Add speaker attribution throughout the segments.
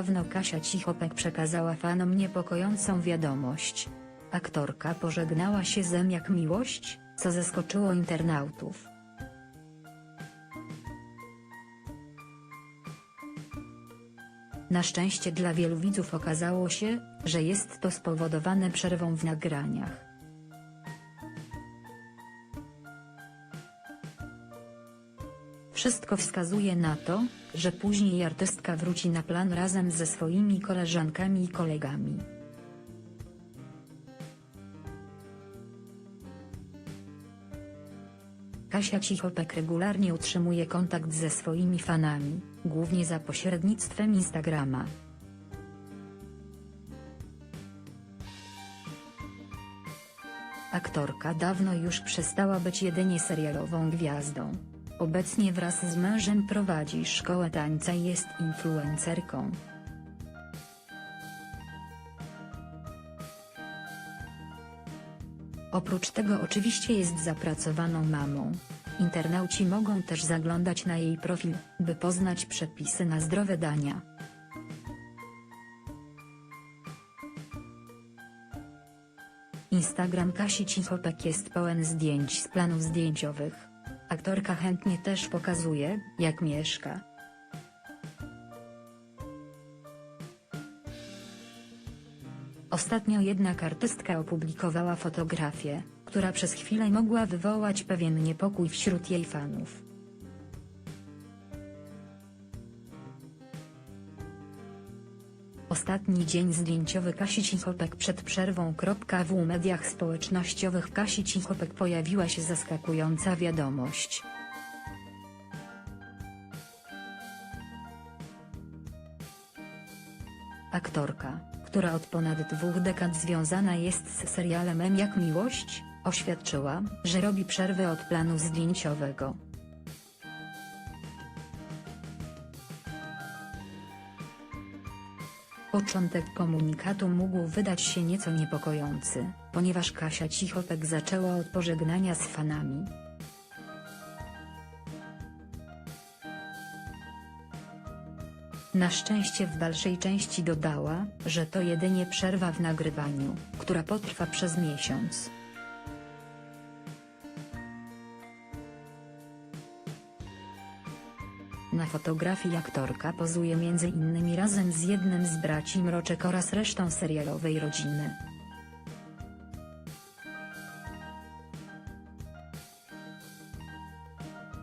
Speaker 1: Niedawno Kasia Cichopek przekazała fanom niepokojącą wiadomość. Aktorka pożegnała się z M jak miłość, co zaskoczyło internautów. Na szczęście dla wielu widzów okazało się, że jest to spowodowane przerwą w nagraniach. Wszystko wskazuje na to, że później artystka wróci na plan razem ze swoimi koleżankami i kolegami. Kasia Cichopek regularnie utrzymuje kontakt ze swoimi fanami, głównie za pośrednictwem Instagrama. Aktorka dawno już przestała być jedynie serialową gwiazdą. Obecnie wraz z mężem prowadzi szkołę tańca i jest influencerką. Oprócz tego oczywiście jest zapracowaną mamą. Internauci mogą też zaglądać na jej profil, by poznać przepisy na zdrowe dania. Instagram Kasi Cichopek jest pełen zdjęć z planów zdjęciowych. Aktorka chętnie też pokazuje, jak mieszka. Ostatnio jednak artystka opublikowała fotografię, która przez chwilę mogła wywołać pewien niepokój wśród jej fanów. Ostatni dzień zdjęciowy Kasi Cichopek przed przerwą. W mediach społecznościowych Kasi Cichopek pojawiła się zaskakująca wiadomość. Aktorka, która od ponad dwóch dekad związana jest z serialem M jak miłość, oświadczyła, że robi przerwę od planu zdjęciowego. Początek komunikatu mógł wydać się nieco niepokojący, ponieważ Kasia Cichopek zaczęła od pożegnania z fanami. Na szczęście w dalszej części dodała, że to jedynie przerwa w nagrywaniu, która potrwa przez miesiąc. Na fotografii aktorka pozuje m.in. razem z jednym z braci Mroczek oraz resztą serialowej rodziny.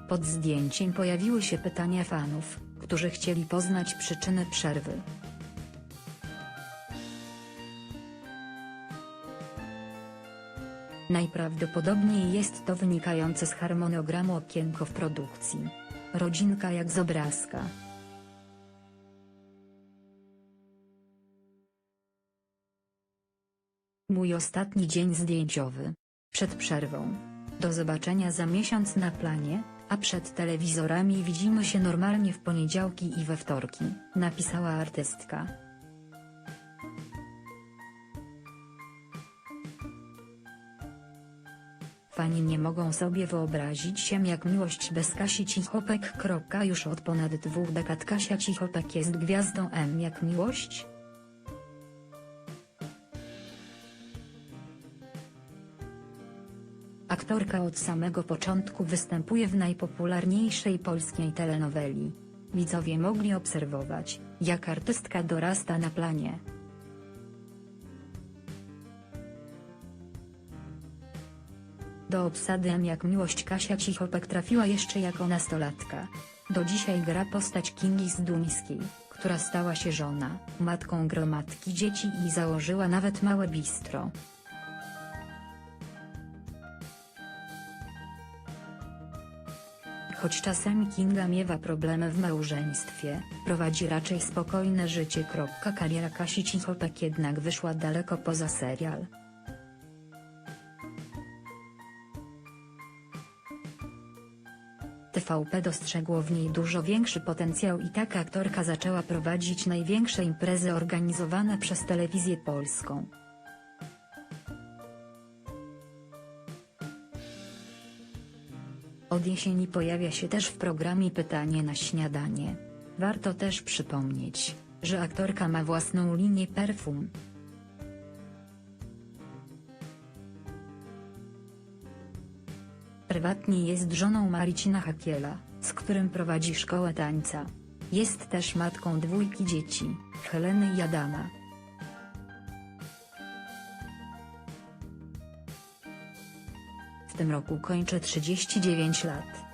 Speaker 1: Pod zdjęciem pojawiły się pytania fanów, którzy chcieli poznać przyczynę przerwy. Najprawdopodobniej jest to wynikające z harmonogramu okienko w produkcji. Rodzinka jak z obrazka. Mój ostatni dzień zdjęciowy. Przed przerwą. Do zobaczenia za miesiąc na planie, a przed telewizorami widzimy się normalnie w poniedziałki i we wtorki, napisała artystka. Fani nie mogą sobie wyobrazić się jak miłość bez Kasi Cichopek. Już od ponad dwóch dekad Kasia Cichopek jest gwiazdą M jak miłość? Aktorka od samego początku występuje w najpopularniejszej polskiej telenoweli. Widzowie mogli obserwować, jak artystka dorasta na planie. Do obsady M jak miłość Kasia Cichopek trafiła jeszcze jako nastolatka. Do dzisiaj gra postać Kingi Zduńskiej, która stała się żona, matką gromadki dzieci i założyła nawet małe bistro. Choć czasami Kinga miewa problemy w małżeństwie, prowadzi raczej spokojne życie. Kariera Kasi Cichopek jednak wyszła daleko poza serial. TVP dostrzegło w niej dużo większy potencjał i taka aktorka zaczęła prowadzić największe imprezy organizowane przez telewizję polską. Od jesieni pojawia się też w programie Pytanie na śniadanie. Warto też przypomnieć, że aktorka ma własną linię perfum. Prywatnie jest żoną Marcina Hakiela, z którym prowadzi szkołę tańca. Jest też matką dwójki dzieci, Heleny i Adama. W tym roku kończy 39 lat.